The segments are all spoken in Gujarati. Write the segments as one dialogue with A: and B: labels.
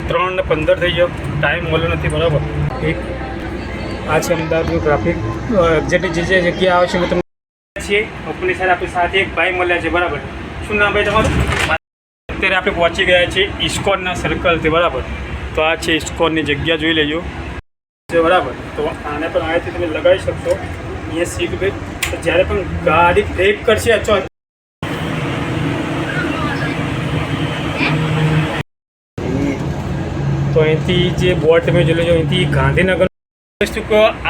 A: ત્રણ ને પંદર થઈ ગયો. ટાઈમ મળ્યો નથી, બરાબર. એક, આ છે અમદાવાદનું ટ્રાફિક એક્ઝેક્ટ જે જે જગ્યા આવે છે મેં તમને છીએ. ઓપનની સાથે આપણી સાથે એક ભાઈ મળ્યા છે, બરાબર. શું નામ ભાઈ તમારું? અત્યારે આપણે પહોંચી ગયા છીએ ઇસ્કોનના સર્કલથી બરાબર. તો આ છે ઇસ્કોનની જગ્યા, જોઈ લેજો. બરાબર. તો આને પણ આયાથી તમે લગાવી શકશો. અહીંયા સીટ બેલ્ટ તો જ્યારે પણ ગાડી બ્રેક કરશે, અથવા તો અહીંથી જે બોર્ડ તમે જોઈ લેજો, અહીંથી ગાંધીનગર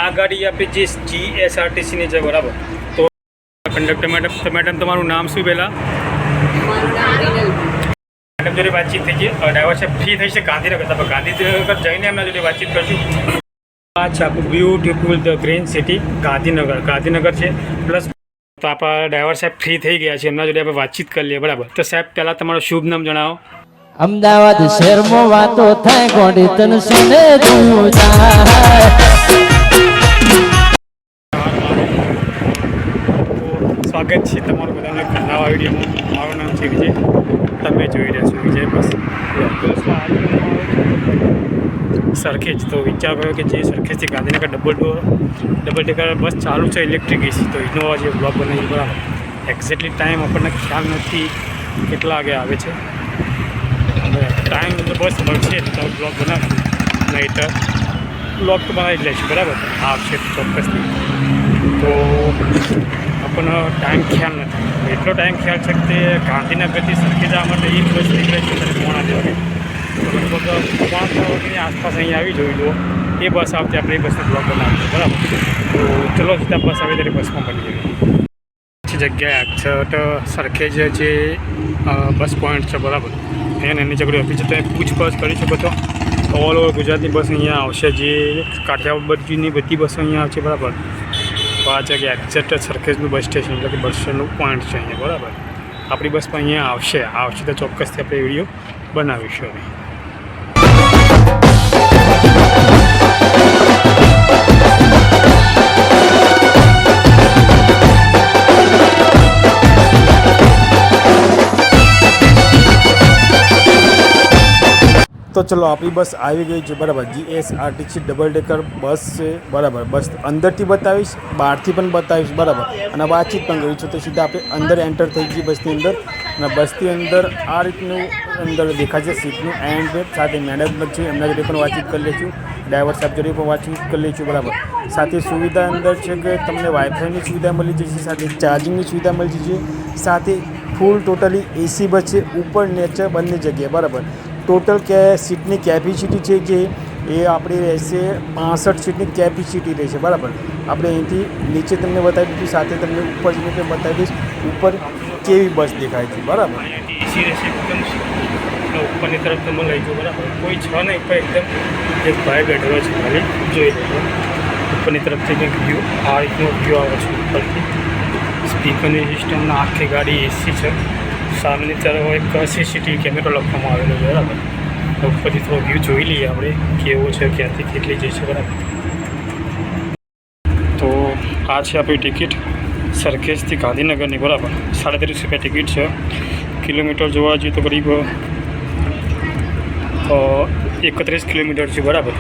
A: આ ગાડી આપણી જે જીએસઆરટીસીની છે, બરાબર? તો કંડક્ટર મેડમ મેડમ, તમારું નામ શું પહેલાં? મેડમ જોડે વાતચીત થઈ છે ડ્રાઈવર સાહેબ ફ્રી થઈ છે ગાંધીનગર. તમે ગાંધીનગર જઈને એમના જોડે વાતચીત કરશું. આ છે આપણું beautiful the green city Gandhinagar. Gandhinagar છે. પ્લસ તો આપણા ડ્રાઈવર સાહેબ ફ્રી થઈ ગયા છે. એમના જોડે આપણે વાતચીત કરી લઈએ, બરાબર? તો સાહેબ, પહેલાં તમારું શુભ નામ જણાવો.
B: અમદાવાદ શહેરમાં વાતો થાય, ગોડી તન સુને જાય
A: તો સ્વાગત છે તમારું બધાને નવા વિડીયોમાં મારું નામ છે વિજય. તમે જોઈ રહ્યા છો વિજય બસ. સરખેજ તો વિચાર કર્યો કે જે સરખેજથી Gandhinagar double door double decker bus ચાલુ છે ઇલેક્ટ્રિક એસી તો ઇનોવા જે બ્લોક બનાવી એક્ઝેક્ટલી ટાઈમ આપણને ખ્યાલ નથી કેટલા વાગે આવે છે. ટાઈમ તો બસ મળશે તો બ્લોગ બનાવશું નહીં તો બ્લોગ તો બનાવી જ લઈશું, બરાબર? છે, ચોક્કસથી. તો આપણને ટાઈમ ખ્યાલ નથી. એટલો ટાઈમ ખ્યાલ છે કે ગાંધીનગરથી સરખેજ જવા માટે એક બસ નીકળે છે પોણા તો લગભગ પોણા ત્રણ વાગ્યાની આસપાસ અહીંયા આવી જોઈ લો. એ બસ આવતી આપણે એ બસનો બ્લોગ બનાવીશું, બરાબર? તો ચલો, સીધા બસ આવે ત્યારે બસમાં બની જઈએ જગ્યાએ એક્ઝેક્ટ સરખેજ જે બસ પોઈન્ટ છે, બરાબર? એને એની કરી ઓફિસ તમે પૂછપરછ કરી શકો છો. ઓલ ઓવર ગુજરાતની બસ અહીંયા આવશે, જે કાઠિયાવાડની બધી બસો અહીંયા આવશે, બરાબર? તો આ જગ્યા એક્ઝેક્ટ સરખેજનું બસ સ્ટેશન એટલે કે બસ સ્ટેન્ડનું પોઈન્ટ છે અહીંયા, બરાબર? આપણી બસ પણ અહીંયા આવશે આવશે તો ચોક્કસથી આપણે વીડિયો બનાવીશું. હવે તો ચલો આપણી બસ આવી ગઈ છે, બરાબર. જીએસઆરટીસી ડબલ ડેકર બસ છે, બરાબર. બસ અંદરથી બતાવીશ, બહારથી પણ બતાવીશ, બરાબર. અને વાતચીત પણ કરી છે, તો સીધા આપણે અંદર એન્ટર થઈ ગઈ બસની અંદર. અને બસની અંદર આ રીતનું અંદર દેખાય છે, સીટનું એન્ડ સાથે મેડમ પણ છે, એમના જોડે પણ વાતચીત કરી લઈશું. ડ્રાઈવર સાહેબ જોડે પણ વાતચીત કરી લઈશું, બરાબર. સાથે સુવિધા અંદર છે કે તમને વાઈફાઈની સુવિધા મળી જશે, સાથે ચાર્જિંગની સુવિધા મળી જશે. સાથે ફૂલ ટોટલી એસી બસ છે, ઉપર નેચર બંને જગ્યાએ, બરાબર. ટોટલ કે સીટની કેપેસિટી છે જે એ આપણી રહેશે પાસઠ સીટની કેપેસિટી રહેશે, બરાબર? આપણે અહીંથી નીચે તમને બતાવી દીધું સાથે તમને ઉપર જઈને પણ બતાવી દઈશ, ઉપર કેવી બસ દેખાય છે, બરાબર? એસી રહેશે એકદમ ઉપરની તરફ તમે લઈ જાઓ બરાબર? કોઈ છ નહીં ઉપર એકદમ એક ભાઈ બેઠેલો છે, ખાલી જોઈ લેજો. ઉપરની તરફથી કંઈક વ્યૂ આ રીતનો વ્યૂ આવે છે ઉપરથી. સ્પીકરની સિસ્ટમના આખી ગાડી એસી છે. સામેની તરફ એક સીસીટીવી કેમેરો લખવામાં આવેલો છે, બરાબર? તો ઉપરથી થોડો વ્યૂ જોઈ લઈએ આપણે કેવો છે, ક્યાંથી કેટલી જઈશું બરાબર? તો આ છે આપણી ટિકિટ સરખેજથી ગાંધીનગરની, બરાબર? સાડત્રીસ રૂપિયા ટિકિટ છે. કિલોમીટર જોવા જઈએ તો કરીબ એકત્રીસ કિલોમીટર છે, બરાબર?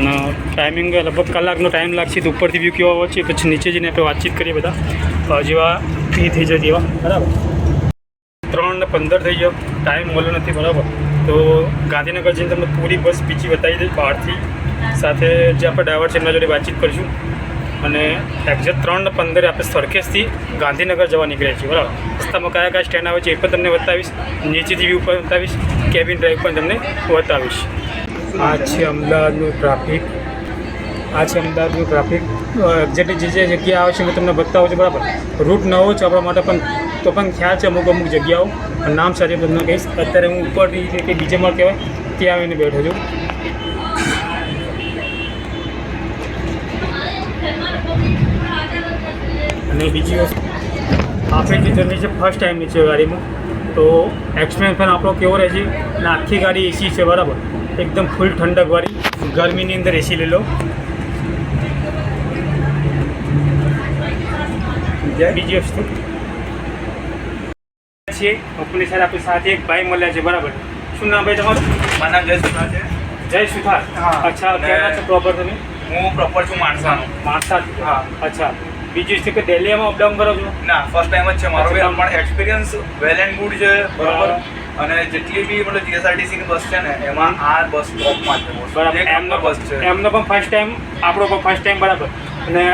A: અને ટાઈમિંગ લગભગ કલાકનો ટાઈમ લાગશે, તો ઉપરથી વ્યૂ કેવા હોય છે, પછી નીચે જઈને આપણે વાતચીત કરીએ બધા. જેવા ફ્રી થઈ જાય તેવા, બરાબર? પંદર થઈ ગયો. ટાઈમ મળ્યો નથી, બરાબર. તો ગાંધીનગર જઈને તમને પૂરી બસ બીજી બતાવી દઈશ બહારથી. સાથે જે આપણે ડ્રાઈવર છે, એમના જોડે વાતચીત કરીશું. અને એક્ઝેક્ટ ત્રણ પંદરે આપણે સરખેજથી ગાંધીનગર જવા નીકળ્યા છીએ, બરાબર. રસ્તામાં કયા કયા સ્ટેન્ડ આવે છે એ પણ તમને બતાવીશ. નીચેથી વ્યૂ પણ બતાવીશ. કેબિન ડ્રાઈવ પણ તમને બતાવીશ. આ છે અમદાવાદનું ટ્રાફિક આ છે અમદાવાદનું ટ્રાફિક એક્ઝેક્ટલી જે જે જગ્યા આવે છે મેં તમને બતાવું છું, બરાબર. રૂટ નવો છે, આપણા માટે પણ તો પણ ખ્યાલ છે અમુક અમુક જગ્યાઓ અને નામ સાથે તમને કહીશ. અત્યારે હું ઉપરથી જે કે બીજે માળ કહેવાય, ત્યાં આવીને બેઠો છું. અને બીજી વસ્તુ, આપણે જે જર્ની છે ફર્સ્ટ ટાઈમની છે ગાડીમાં, તો એક્સપિરિયન્સ પણ આપણો કેવો રહે છે? અને આખી ગાડી એસી છે, બરાબર? એકદમ ફૂલ ઠંડકવાળી ગરમીની અંદર એસી લઈ લો. બીજી વસ્તુ છીએ કંપની સાથે આપણી સાથે એક ભાઈ મળ્યા છે બરાબર. શું નામ ભાઈ તમારું?
C: મારું નામ જય સુથાર છે.
A: જય સુથાર.
C: હા.
A: અચ્છા ક્યાંના છો પ્રોપર તમે?
C: હું પ્રોપર છું માણસાનો.
A: માણસા
C: હા.
A: અચ્છા. બીજું છે કે દિલ્હીમાં અપડાઉન કરો છો?
C: ના ફર્સ્ટ ટાઈમ જ છે મારો. પણ એક્સપિરિયન્સ વેલ એન્ડ ગુડ છે બરાબર? અને જેટલી બી મતલબ જીએસઆરટીસી ની બસ છે ને એમાં આ બસ ટોપમાં છે.
A: બરાબર. એમનો
C: બસ છે.
A: એમનો પણ ફર્સ્ટ ટાઈમ આપણો પણ ફર્સ્ટ ટાઈમ બરાબર. અને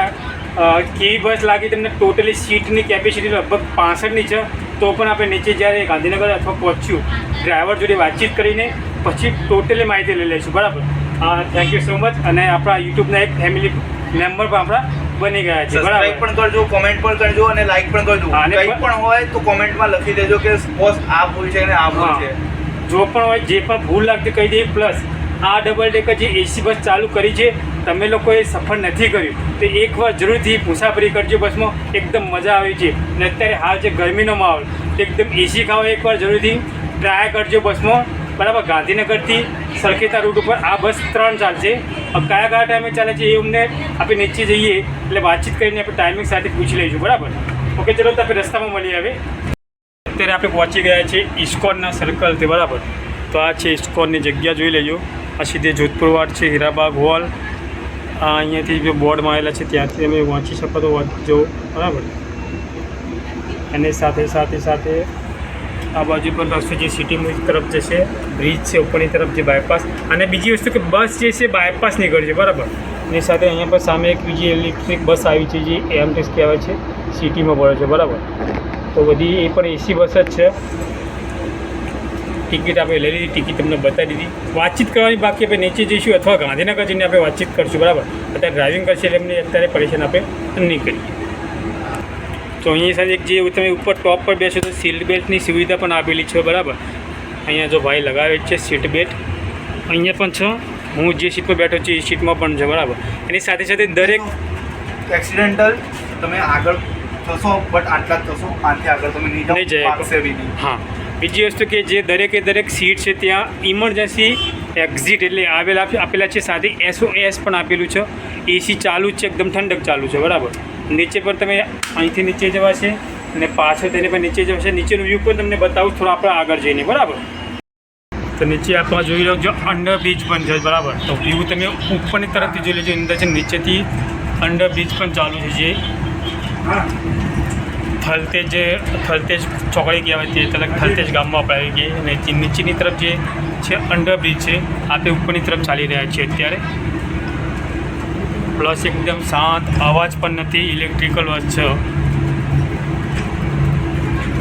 A: કેવી બસ લાગી તમને ટોટલી સીટની કેપેસિટી લગભગ પાસઠની છે. તો પણ આપણે નીચે જ્યારે ગાંધીનગર અથવા પહોંચ્યું ડ્રાઈવર જોડે વાતચીત કરીને પછી ટોટલી માહિતી લઈ લઈશું બરાબર? થેન્ક યુ સો મચ અને આપણા યુટ્યુબના એક ફેમિલી મેમ્બર પણ આપણા બની ગયા છે બરાબર?
C: પણ કરજો કોમેન્ટ પણ કરજો અને લાઈક પણ કરજો.
A: અને
C: કંઈ
A: પણ-
C: પણ હોય તો કોમેન્ટમાં લખી દેજો કે પોસ્ટ આ ભૂલ છે અને આ ભૂલ છે.
A: જો પણ હોય જે પણ ભૂલ લાગતી કહી દઈએ પ્લસ આ ડબલ ડેકર જે એસી બસ ચાલુ કરી છે, તમે લોકોએ સફર નથી કર્યું. તો એકવાર જરૂરથી મુસાફરી કરજો બસમાં, એકદમ મજા આવી છે. અને અત્યારે હાલ છે ગરમીનો માહોલ એકદમ એસી ખાઓ એકવાર જરૂરથી. ટ્રાય કરજો બસમાં. બરાબર, ગાંધીનગરથી સરખેતા રૂટ ઉપર આ બસ ત્રણ ચાલશે. કયા કયા ટાઈમે ચાલે છે એ અમને આપણે નીચે જઈએ, એટલે વાતચીત કરીને આપણે ટાઈમિંગ સાથે પૂછી લઈશું, બરાબર? ઓકે ચલો તો આપણે રસ્તામાં મળીએ હવે. અત્યારે આપણે પહોંચી ગયા છીએ ઇસ્કોનના સર્કલથી બરાબર? તો આ છે ઇસ્કોનની જગ્યા, જોઈ લેજો. આ સીધે જોધપુર વાડ છે, હીરાબાગ હોલ. આ અહીંયાથી જે બોર્ડમાં આવેલા છે, ત્યાંથી તમે વાંચી શકો તો વાંચજો બરાબર. અને સાથે સાથે સાથે આ બાજુ પર રસ્તો જે સિટી તરફ જશે બ્રિજ છે, ઉપરની તરફ જે બાયપાસ અને બીજી વસ્તુ કે બસ જે છે બાયપાસ નીકળશે, બરાબર. એની સાથે અહીંયા પર સામે એક બીજી ઇલેક્ટ્રિક બસ આવી છે, જે એમટીએસ કહેવાય છે સિટીમાં પડે છે, બરાબર. તો બધી એ પણ એસી બસ જ છે. ટિકિટ આપણે લઈ લીધી ટિકિટ તમને બતાવી દીધી. વાતચીત કરવાની બાકી આપણે નીચે જઈશું અથવા ગાંધીનગર જઈને આપણે વાતચીત કરશું બરાબર? અત્યારે ડ્રાઇવિંગ કરશે એટલે એમને અત્યારે પરેશાન આપણે નહીં કરીએ. તો અહીંયા સાથે એક જે તમે ઉપર ટોપ પર બેસો તો સીટ બેલ્ટની સુવિધા પણ આપેલી છે બરાબર? અહીંયા જો ભાઈ લગાવે છે સીટ બેલ્ટ અહીંયા પણ છે. હું જે સીટ પર બેઠો છું એ સીટમાં પણ છે બરાબર? એની સાથે સાથે દરેક
C: એક્સિડેન્ટલ તમે આગળ થશો બટ આટલા જ થશો આથી આગળ તમે નહીં
A: જાય. હા. બીજી વસ્તુ કે જે દરેકે દરેક સીટ છે ત્યાં ઇમરજન્સી એક્ઝિટ એટલે આવેલા આપેલા છે સાથે એસઓએસ પણ આપેલું છે. એસી ચાલુ છે, એકદમ ઠંડક ચાલુ છે, બરાબર. નીચે પર તમે અહીંથી નીચે જવા છે અને પાછળ તેને પણ નીચે જવા છે. નીચેનું વ્યૂ પણ તમને બતાવું, થોડું આપણે આગળ જઈને, બરાબર. તો નીચે આપણે જોઈ લો જો અંડર બ્રિજ પણ છે, બરાબર. તો વ્યૂ તમે ઉપરની તરફથી જોઈ લેજો, અંદર છે નીચેથી અંડર બ્રિજ પણ ચાલુ છે જે થલતેજ થલતેજ ચોકડી કહેવાય તે તલક થલતેજ ગામમાં આપણે ગઈ અને જે નીચેની તરફ જે છે અંડર બ્રિજ છે આપણે ઉપરની તરફ ચાલી રહ્યા છીએ અત્યારે. પ્લસ એકદમ શાંત અવાજ પણ નથી ઇલેક્ટ્રિકલ છે.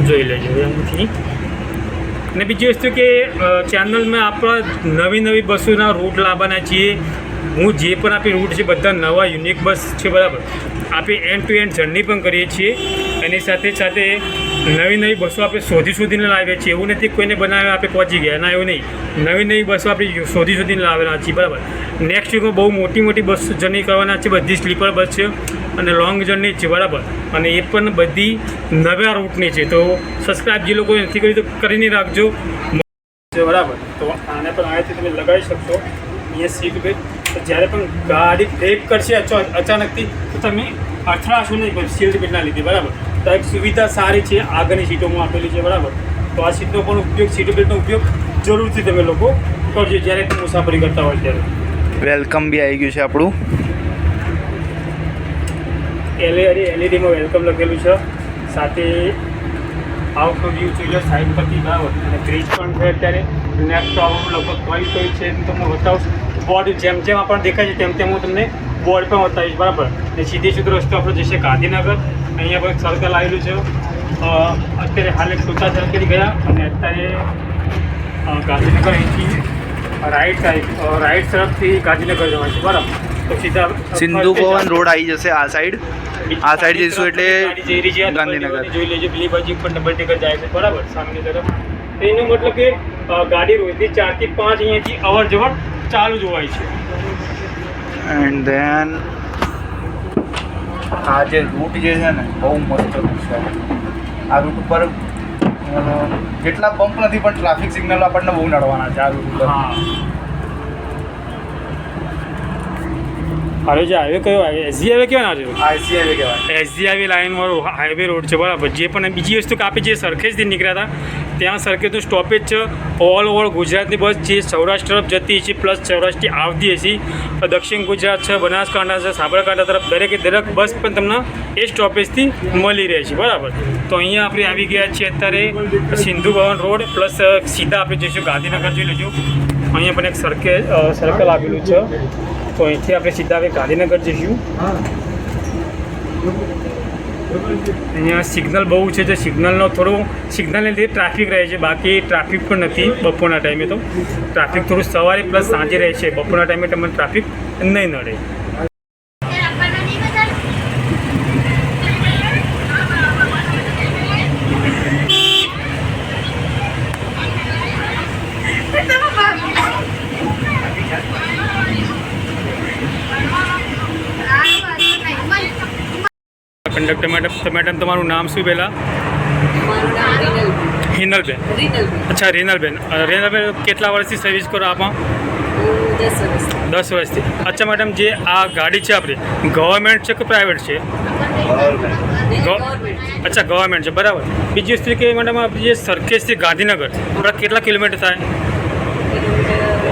A: જોઈ લેજો એમથી અને બીજી વસ્તુ કે ચેનલમાં આપણા નવી નવી બસોના રૂટ લાવવાના છીએ. હું જે પણ આપણી રૂટ છે, બધા નવા યુનિક બસ છે, બરાબર. આપણે એન્ડ ટુ એન્ડ જર્ની પણ કરીએ છીએ. એની સાથે સાથે નવી નવી બસો આપણે શોધી શોધીને લાવીએ છીએ. એવું નથી કોઈને બનાવે આપણે પહોંચી ગયા. ના, એવું નહીં. નવી નવી બસો આપણે શોધી શોધીને લાવેલા છીએ. બરાબર. નેક્સ્ટ વીકમાં બહુ મોટી મોટી બસ જર્ની કરવાના છે. બધી સ્લીપર બસ છે અને લોંગ જર્ની છે. બરાબર. અને એ પણ બધી નવા રૂટની છે. તો સબસ્ક્રાઈબ જે લોકોએ નથી કરી તો કરીને રાખજો. બરાબર. તો આને પણ આયાથી તમે લગાવી શકશો. અહીંયા સીટ બેલ્ટ જ્યારે પણ ગાડી બ્રેક કરશે અચા અચાનકથી તો તમે અથડાશો નહીં પણ સીટ બેલ્ટના લીધે બરાબર? તો એક સુવિધા સારી છે આગળની સીટોમાં આપેલી છે બરાબર? તો આ સીટનો પણ ઉપયોગ સીટ બેલ્ટનો ઉપયોગ જરૂરથી તમે લોકો કરજો જ્યારે તમે મુસાફરી કરતા હોય ત્યારે.
C: વેલકમ બી આવી ગયું છે આપણું.
A: એલઈડી એલઈડીમાં વેલકમ લખેલું છે. સાથે આઉટનો વ્યૂ થઈ લો સાઈડ પરથી બરાબર? અને બ્રિજ પણ છે અત્યારે. નેક્સ્ટ આવવાનું લગભગ કઈ કઈ છે તો તમને બતાવું બોર્ડ જેમ જેમ આપણને દેખાય છે તેમ તેમ હું તમને બોર્ડ પણ બતાવીશ બરાબર? ને સીધી સીધો રસ્તો આપણો જશે ગાંધીનગર. અહીંયા પર સર્કલ આવેલું છે. અત્યારે હાલ એક ટૂંકા સર્કલ ગયા અને અત્યારે ગાંધીનગર અહીંથી રાઈટ સાઈડ રાઈટ તરફથી ગાંધીનગર જવાય છે બરાબર? તો સીધા
C: સિંધુ ભવન રોડ આવી જશે આ સાઈડ આ સાઈડ જઈશું એટલે ગાંધીનગર.
A: જોઈ લેજો પેલી બાજુ પણ ડબલ ડેકર જાય છે બરાબર? સામેની તરફ. એનો મતલબ કે ગાડી રોજથી ચારથી પાંચ અહીંયાથી અવર જવર ચાલુ જ હોય છે.
C: એન્ડ ધેન આ જે રૂટ જે છે ને બહુ મસ્ત રૂટ છે. આ રૂટ ઉપર કેટલા બમ્પ નથી પણ ટ્રાફિક સિગ્નલ આપણને બહુ નડવાના છે આ રૂટ ઉપર.
A: અરે જે હાઈવે કયો? એસજી હાઈવે કયો આજે એસજી
C: હાઈવે કહેવાય.
A: એસજી એસજીઆઈવી લાઇનવાળો હાઈવે રોડ છે બરાબર. જે પણ બીજી વસ્તુ કાપી જે સરખેજથી નીકળ્યા હતા ત્યાં સરખેતું સ્ટોપેજ છે. ઓલ ઓવર ગુજરાતની બસ જે સૌરાષ્ટ્ર તરફ જતી છે પ્લસ સૌરાષ્ટ્રથી આવતી હશે. દક્ષિણ ગુજરાત છે, બનાસકાંઠા છે, સાબરકાંઠા તરફ દરેકે દરેક બસ પણ તમને એ સ્ટોપેજથી મળી રહે છે. બરાબર? તો અહીંયા આપણે આવી ગયા છીએ અત્યારે સિંધુ ભવન રોડ પ્લસ સીધા આપણે જઈશું ગાંધીનગર જોઈ લઈશું અહીંયા પણ એક સર્કે સર્કલ આવેલું છે. તો અહીંથી આપણે સીધા આપણે ગાંધીનગર જઈશું. અહીંયા સિગ્નલ બહુ છે જે સિગ્નલનો થોડું સિગ્નલને લીધે ટ્રાફિક રહે છે. બાકી ટ્રાફિક પણ નથી બપોરના ટાઈમે તો. ટ્રાફિક થોડું સવારે પ્લસ સાંજે રહે છે. બપોરના ટાઈમે તમને ટ્રાફિક નહીં નડે. મેડમ તો મેડમ તમારું નામ શું પહેલાં? હિનલબેન અચ્છા રેનલબેન. રેનલબેન કેટલા વર્ષથી સર્વિસ કરો આમાં?
D: દસ
A: વર્ષથી. અચ્છા મેડમ જે આ ગાડી છે આપણી ગવર્મેન્ટ છે કે પ્રાઇવેટ છે? અચ્છા ગવર્મેન્ટ છે. બરાબર. બીજી વસ્તુ કે મેડમ આપણી જે સરખેજથી ગાંધીનગર આપણા કેટલા કિલોમીટર થાય?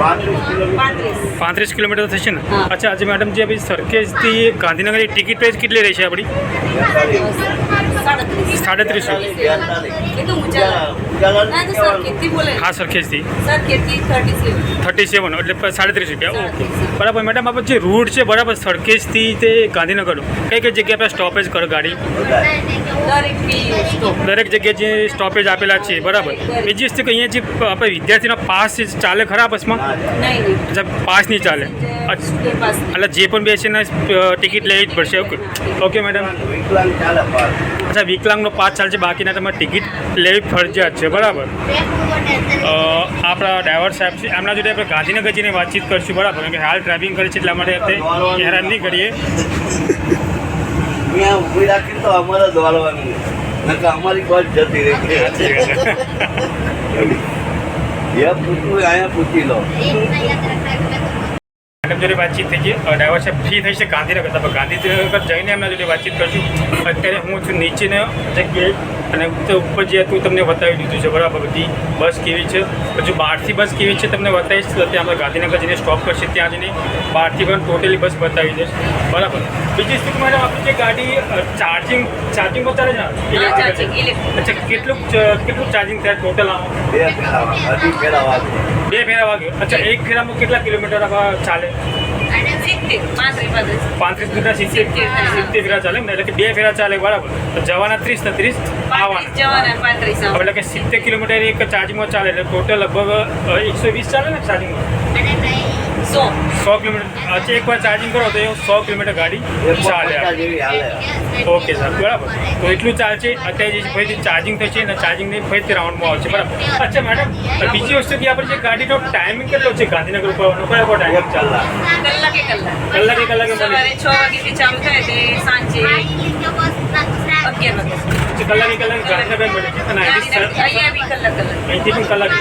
D: પાંત્રીસ
A: કિલોમીટર. થશે ને. અચ્છા આજે મેડમ જે આપણી સરખેજથી ગાંધીનગરની ટિકિટ પ્રાઇસ કેટલી રહેશે આપણી?
D: સાડત્રીસ. એ
A: હા
D: સર કેટલી? Thirty seven.
A: એટલે સાડત્રીસ રૂપિયા. ઓકે. બરાબર મેડમ આપણે જે રૂટ છે બરાબર સરખેજથી તે ગાંધીનગર કઈ કઈ જગ્યાએ આપણે સ્ટોપેજ કરો ગાડી?
D: દરેક
A: જગ્યાએ જે સ્ટોપેજ આપેલા છે બરાબર. બીજી વસ્તુ કે અહીંયા જે આપણે વિદ્યાર્થીનો પાસ ચાલે ખરા બસમાં? પાસ નહીં ચાલે. અચ્છા. એટલે જે પણ બેસીને ટિકિટ લેવી જ પડશે. ઓકે. Okay madam. અચ્છા વિકલાંગનો પાસ ચાલશે બાકીના તમારે ટિકિટ લેવી ફરજિયાત છે બરાબર? આપણા ડ્રાઈવર સાહેબ છે એમના જોડે આપણે ગાંધીનગર જઈને વાતચીત કરીશું બરાબર? કેમ કે હાલ ડ્રાઇવિંગ કરે છે એટલા માટે આપણે હેરાન નહીં કરીએ.
E: ઊભી રાખી તો અમારે દોડવાનું નકર અમારી બસ જતી રહી એ પૂછવું અહીંયા પૂછી લો.
A: મેડમ જોડે વાતચીત થઈ છે ડ્રાઈવર સાહેબ ફ્રી થઈ છે ગાંધીનગર. ગાંધીનગર જઈને એમના જોડે વાતચીત કરશું. અત્યારે હું છું નીચેના અને ઉપર જે હતું તમને બતાવી દીધું છે. બરાબર બધી બસ કેવી છે? પછી બહારથી બસ કેવી છે તમને બતાવીશ? ત્યાં આપણે ગાંધીનગર જઈને સ્ટોપ કરશે ત્યાં જઈને બહારથી પણ ટોટલી બસ બતાવી દઈશ. બરાબર. બીજી સ્થિતિ મેડમ આપણી જે ગાડી ચાર્જિંગ ચાર્જિંગ ચાલે છે. અચ્છા કેટલું કેટલું ચાર્જિંગ થાય ટોટલ આમાં?
E: બે ફેરા હજી વાગે.
A: બે ફેરા વાગે. અચ્છા એક ફેરામાં કેટલા કિલોમીટર આમાં ચાલે?
D: પાંત્રીસ પાંત્રીસ
A: સિત્તેર.
D: સિત્તેર.
A: ફેરા ચાલે એટલે કે બે ફેરા ચાલે બરાબર. તો જવાના ત્રીસ ને ત્રીસ આવવાના. એટલે કે સિત્તેર કિલોમીટર એક ચાર્જિંગમાં ચાલે એટલે ટોટલ લગભગ એકસો વીસ ચાલે ને ચાર્જિંગમાં
D: સો.
A: સો કિલોમીટર અચ્છા એકવાર ચાર્જિંગ કરો તો એ સો કિલોમીટર ગાડી ચાલે ઓકે સર બરાબર. તો એટલું ચાલશે અત્યારે જે ફરીથી ચાર્જિંગ થશે અને ચાર્જિંગની ફરીથી રાઉન્ડમાં આવશે બરાબર. અચ્છા મેડમ બીજી વસ્તુ કે આપણે જે ગાડીનો ટાઈમિંગ કેટલો છે? ગાંધીનગર ઉપર કયો કયો ટાઈમિંગ ચાલે?
D: કલાકે કલાક.
A: કલાકે કલાકે કલાક
D: સવારે છ વાગ્યાથી ચાલુ થાય તે સાંજે અગિયાર વાગે
A: કલાકે કલાક ગાંધીનગર મળે છે. અને
D: અહીંયા બી કલાક કલાક.
A: અહીંથી પણ કલાક.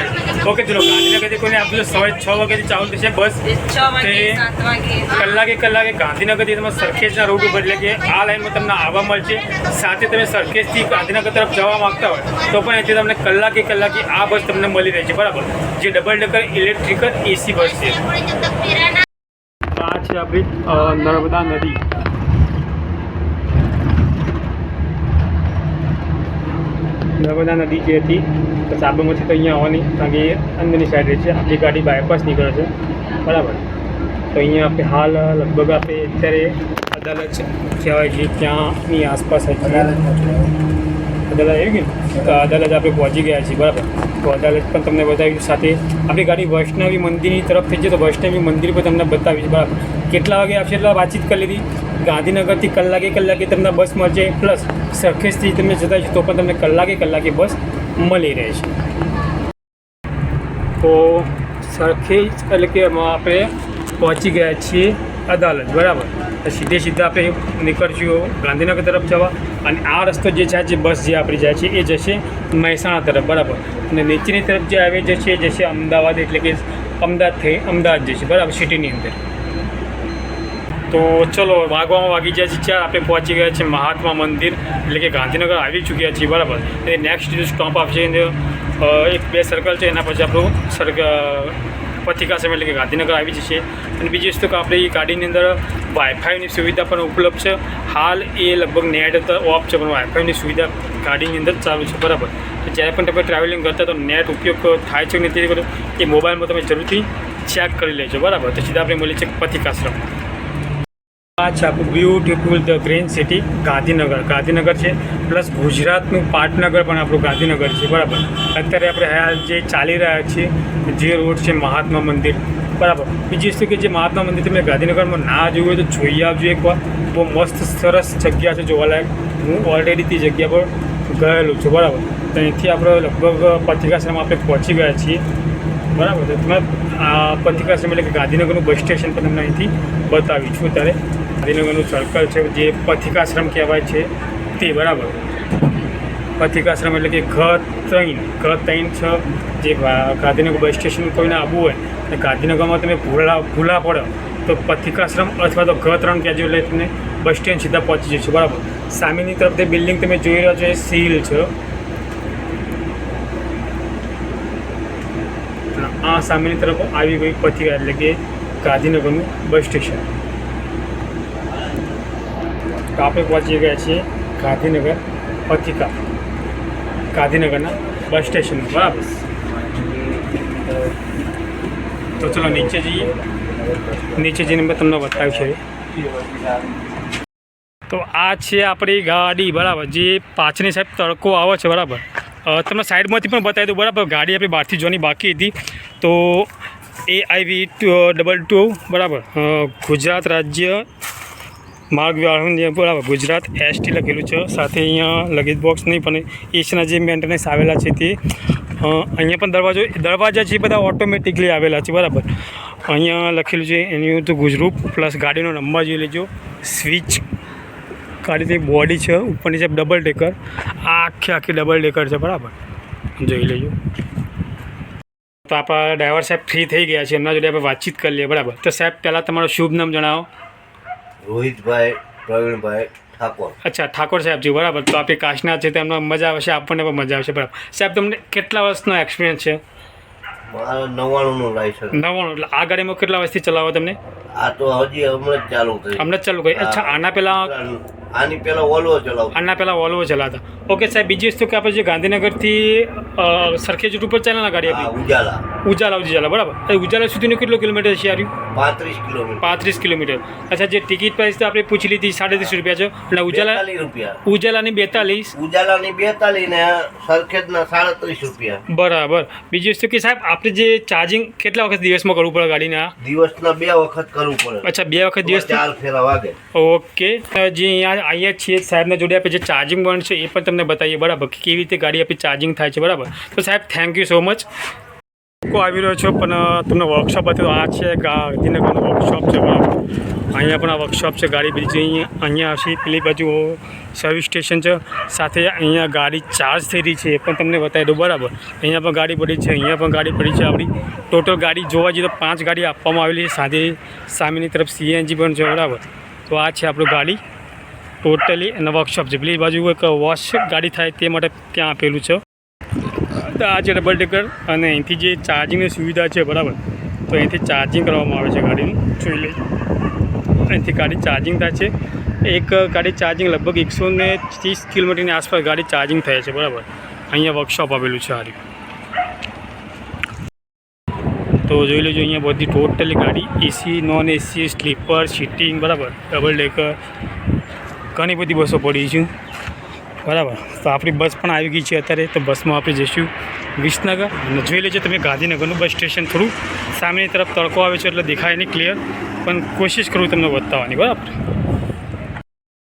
A: ઓકે ચલો ગાંધીનગરથી કોઈને આપણે સવારે છ વાગ્યાથી ચાલુ થશે બસ.
D: છ વાગે
A: કલાકે કલાકે ગાંધીનગરથી તમે સરખેજના રોડ ઉપર એટલે કે આ લાઈનમાં તમને આવવા મળશે. સાથે તમે સરખેજથી ગાંધીનગર તરફ જવા માગતા હોય, તો પણ અહીંથી તમને કલાકે કલાકે આ બસ તમને મળી રહે છે, બરાબર? જે double decker electrical AC bus છે. આ છે આપણી નર્મદા નદી. નર્મદા નદી જે હતી સાબરમતી તો અહીંયા આવવાની, કારણ કે અંદરની સાઈડ રહે છે આપણી ગાડી બાયપાસ નીકળે છે, બરાબર? તો અહીંયા આપણે હાલ લગભગ આપણે અત્યારે અદાલત કહેવાય છે ત્યાંની આસપાસ અદાલત આવી ગઈ તો અદાલત આપણે પહોંચી ગયા છીએ, બરાબર. તો અદાલત પણ તમને બતાવીશ સાથે આપણી ગાડી વૈષ્ણવી મંદિરની તરફ થઈ છે, તો વૈષ્ણવી મંદિર પણ તમને બતાવીશ બરાબર. કેટલા વાગે આવશે એટલા વાતચીત કરી લીધી. ગાંધીનગરથી કલાકે કલાકે તમને બસ મળશે, પ્લસ સરખેજથી તમે જતા છો તો પણ તમને કલાકે કલાકે બસ મળી રહે છે. તો સરખેજ એટલે કે આપણે પહોંચી ગયા છીએ અદાલત, બરાબર? સીધે સીધા આપણે નીકળશું ગાંધીનગર તરફ જવા અને આ રસ્તો જે છે જે બસ જે આપણી જાય છે, એ જશે મહેસાણા તરફ, બરાબર? અને નીચેની તરફ જે આવે જશે એ જશે અમદાવાદ, એટલે કે અમદાવાદ થઈ અમદાવાદ જશે, બરાબર? સિટીની અંદર. તો ચલો, વાગવામાં વાગી જાય છે, ચાર, આપણે પહોંચી ગયા છીએ મહાત્મા મંદિર, એટલે કે ગાંધીનગર આવી ચૂક્યા છીએ, બરાબર? એ નેક્સ્ટ સ્ટોપ આપશે એક બે સર્કલ છે, એના પછી આપણું સર્ક પથિકાશ્રમ એટલે કે ગાંધીનગર આવી જશે અને બીજી વસ્તુ કે આપણે એ ગાડીની અંદર વાઈફાઈની સુવિધા પણ ઉપલબ્ધ છે. હાલ એ લગભગ નેટ ઓફ છે, પણ વાઈફાઈની સુવિધા ગાડીની અંદર ચાલુ છે, બરાબર. તો જ્યારે પણ તમે ટ્રાવેલિંગ કરતા તો નેટ ઉપયોગ થાય છે કે નથી, એ મોબાઈલમાં તમે જરૂરથી ચેક કરી લેજો, બરાબર. તો સીધા આપણે મળીએ છીએ પથિકાશ્રમ આ છે આપણું beautiful the green city Gandhinagar. Gandhinagar છે પ્લસ ગુજરાતનું પાટનગર પણ આપણું ગાંધીનગર છે, બરાબર? અત્યારે આપણે હાલ જે ચાલી રહ્યા છીએ, જે રોડ છે મહાત્મા મંદિર, બરાબર? બીજી વસ્તુ કે જે મહાત્મા મંદિર તમે ગાંધીનગરમાં ના જોયું હોય તો જોઈ આવજો એકવાર. બહુ મસ્ત, સરસ જગ્યા છે જોવાલાયક. હું ઓલરેડી તે જગ્યા પર ગયેલું છું, બરાબર? અહીંથી આપણે લગભગ પથિકાશ્રમ આપણે પહોંચી ગયા છીએ, બરાબર? તો તમે આ પથિકાશ્રમ એટલે કે ગાંધીનગરનું બસ સ્ટેશન પણ તમને અહીંથી બતાવી છું ત્યારે ગાંધીનગરનું સર્કલ છે, જે પથિકાશ્રમ કહેવાય છે, તે બરાબર. પથિકાશ્રમ એટલે કે ઘ ત્રણ ઘ ત્રણ છ, જે ગાંધીનગર બસ સ્ટેશન કોઈને આવવું હોય, અને ગાંધીનગરમાં તમે ભૂલા ભૂલા પડો, તો પથિકાશ્રમ અથવા તો ઘ ત્રણ કહેજો એટલે તમને બસ સ્ટેન્ડ સીધા પહોંચી જશે, બરાબર. સામેની તરફ તે બિલ્ડિંગ તમે જોઈ રહ્યા છો, એ સીલ છે. આ સામેની તરફ આવી ગઈ પથિકા એટલે કે ગાંધીનગરનું બસ સ્ટેશન. તો આપણે પહોંચી ગયા છીએ ગાંધીનગર પથિકા ગાંધીનગરના બસ સ્ટેશન બરાબર? તો ચલો નીચે જઈએ. નીચે જઈને મેં તમને બતાવ્યું છે. તો આ છે આપણી ગાડી, બરાબર? જે પાછળની સાઈડ તડકો આવે છે, બરાબર? તમને સાઈડમાંથી પણ બતાવી દઉં, બરાબર? ગાડી આપણી બહારથી જોવાની બાકી હતી. તો એ આઈવી ડબલ ટુ બરાબર? ગુજરાત રાજ્ય માર્ગ નિયમ બરાબર ગુજરાત એસટી લખેલું છે. સાથે અહીંયા લગેજ બોક્સ નહીં, પણ એસના જે મેન્ટેનન્સ આવેલા છે તે. અહીંયા પણ દરવાજો, દરવાજા છે બધા ઓટોમેટિકલી આવેલા છે, બરાબર. અહીંયા લખેલું છે એની તો ગુજરૂપ પ્લસ ગાડીનો નંબર જોઈ લેજો. સ્વિચ ગાડીની બોડી છે, ઉપરની છે ડબલ ડેકર આખી આખી ડબલ ડેકર છે, બરાબર. જોઈ લેજો. તો આપણા ડ્રાઈવર સાહેબ ફ્રી થઈ ગયા છે. એમના જોડે આપણે વાતચીત કરી લઈએ, બરાબર. તો સાહેબ, પહેલાં તમારું શુભ નામ જણાવો.
E: રોહિતભાઈ પ્રવીણભાઈ ઠાકોર.
A: અચ્છા ઠાકોર સાહેબજી બરાબર. તો આપણી કાશના છે તેમનો મજા આવશે આપણને પણ મજા આવશે બરાબર. સાહેબ તમને કેટલા વર્ષનો એક્સપિરિયન્સ છે?
E: મારા નવ્વાણુંનું લાયસન્સ
A: નવ્વાણું આ ગાડીમાં કેટલા વર્ષથી ચલાવો તમને?
E: આ તો હજી હમણાં જ ચાલુ થઈ.
A: હમણાં જ ચાલુ કરી અચ્છા આના પહેલાં
E: આની પહેલા
A: આના પહેલાં વોલ્વો ચલાવતા. ઓકે સાહેબ બીજી વસ્તુ કે આપણે જે ગાંધીનગરથી સરખેજ રૂટ ઉપર ચાલે ગાડી આપી.
E: ઉજાલા.
A: ઉજાલા સુધી બરાબર. એ ઉજાલા સુધીનું કેટલો કિલોમીટર છે યાર?
E: પાંત્રીસ કિલોમીટર.
A: પાંત્રીસ કિલોમીટર. અચ્છા જે ટિકિટ પ્રાઇસ તો આપણે પૂછી લીધી સાડત્રીસ રૂપિયા છે. અને ઉજાલા
E: રૂપિયા.
A: ઉજાલાની બેતાલીસ.
E: ઉજાલાની બેતાલીસ ને સરખેજના સાડત્રીસ રૂપિયા.
A: બરાબર. બીજી વસ્તુ કે સાહેબ આપણે જે ચાર્જિંગ કેટલા વખત દિવસમાં કરવું પડે ગાડીને?
E: દિવસના બે વખત કરવું પડે.
A: અચ્છા બે વખત દિવસ
E: ચાર ફેરા વાગે.
A: ઓકે. જે અહીંયા અહીંયા છીએ સાહેબના જોડે આપણે જે ચાર્જિંગ પોઈન્ટ છે એ પણ તમને બતાવીએ. બરાબર. કે કેવી રીતે ગાડી આપણી ચાર્જિંગ થાય છે બરાબર? તો સાહેબ થેન્ક યુ સો મચ લોકો આવી રહ્યો છો, પણ તમને વર્કશોપ હતું આ છે ગાંધીનગરનો વર્કશોપ છે. બરાબર અહીંયા પણ આ વર્કશોપ છે, ગાડી બીજી અહીંયા હશે પેલી બાજુ સર્વિસ સ્ટેશન છે. સાથે અહીંયા ગાડી ચાર્જ થઈ રહી છે, એ પણ તમને બતાવી દઉં, બરાબર. અહીંયા પણ ગાડી પડી છે, અહીંયા પણ ગાડી પડી છે આપણી. ટોટલ ગાડી જોવા જઈએ તો પાંચ ગાડી આપવામાં આવેલી છે, સાથે સામેની તરફ સીએનજી પણ છે, બરાબર. તો આ છે આપણું ગાડી. ટોટલી અને વર્કશોપ છે. પેલી બાજુ એક વોશ ગાડી થાય તે માટે ત્યાં આપેલું છે. તો આ છે ડબલ ડેકર અને અહીંથી જે ચાર્જિંગની સુવિધા છે, બરાબર? તો અહીંથી ચાર્જિંગ કરવામાં આવે છે ગાડીનું, જોઈ લેજો. અહીંથી ગાડી ચાર્જિંગ થાય છે. એક ગાડી ચાર્જિંગ લગભગ એકસો ને ત્રીસ કિલોમીટરની આસપાસ ગાડી ચાર્જિંગ થાય છે, બરાબર? અહીંયા વર્કશોપ આવેલું છે સારી તો જોઈ લેજો, અહીંયા બધી ટોટલી ગાડી AC non AC sleeper seating બરાબર? ડબલ ડેકર ઘણી બધી બસો પડી છે. બરાબર. તો આપણી બસ પણ આવી ગઈ છે અત્યારે. તો બસમાં આપણે જઈશું વિસનગર. અને જોઈ લેજો તમે ગાંધીનગરનું બસ સ્ટેશન થોડું સામેની તરફ તડકો આવે છે એટલે દેખાય નહીં ક્લિયર પણ કોશિશ કરું તમને બતાવવાની, બરાબર?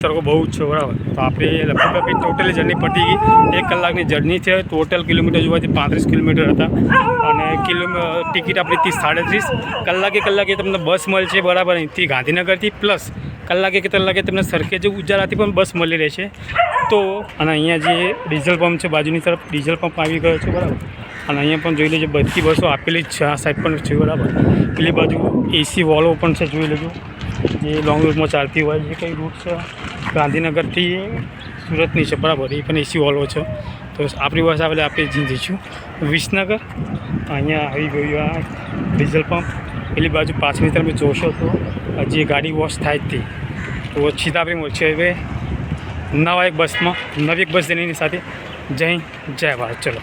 A: તડકો બહુ જ છે, બરાબર. તો આપણે લગભગ આપણી ટોટલી જર્ની પતી ગઈ. એક કલાકની જર્ની છે. ટોટલ કિલોમીટર જોવાથી પાંત્રીસ કિલોમીટર હતા. અને કિલો ટિકિટ આપણી ત્રીસ સાડત્રીસ. કલાકે કલાકે તમને બસ મળશે, બરાબર. અહીંથી ગાંધીનગરથી પ્લસ કલાકે કે કલાકે તમને સરખેજ ઉજાલાથી પણ બસ મળી રહેશે. તો, અને અહીંયા જે ડીઝલ પંપ છે, બાજુની તરફ ડીઝલ પંપ આવી ગયો છે, બરાબર. અને અહીંયા પણ જોઈ લેજો, બધી બસો આપેલી જ છે. આ સાઈડ પણ છે, બરાબર. પેલી બાજુ એસી વોલો પણ છે, જોઈ લેજો. જે લોંગ રૂટમાં ચાલતી હોય, જે કંઈ રૂટ છે, ગાંધીનગરથી સુરતની છે, બરાબર, એ પણ એસી ઓલો છે. તો આપણી બસ આવે આપણે જઈ જઈશું વિસનગર, અહીંયા આવી ગયું આ ડીઝલ પંપ. પેલી બાજુ પાછળની તમે જોશો તો હજી ગાડી વોશ થાય જ તે. તો ઓછી આપણે ઓછી હવે નવા એક બસમાં નવી એક બસ તેની સાથે. જય જય ભારત. ચલો.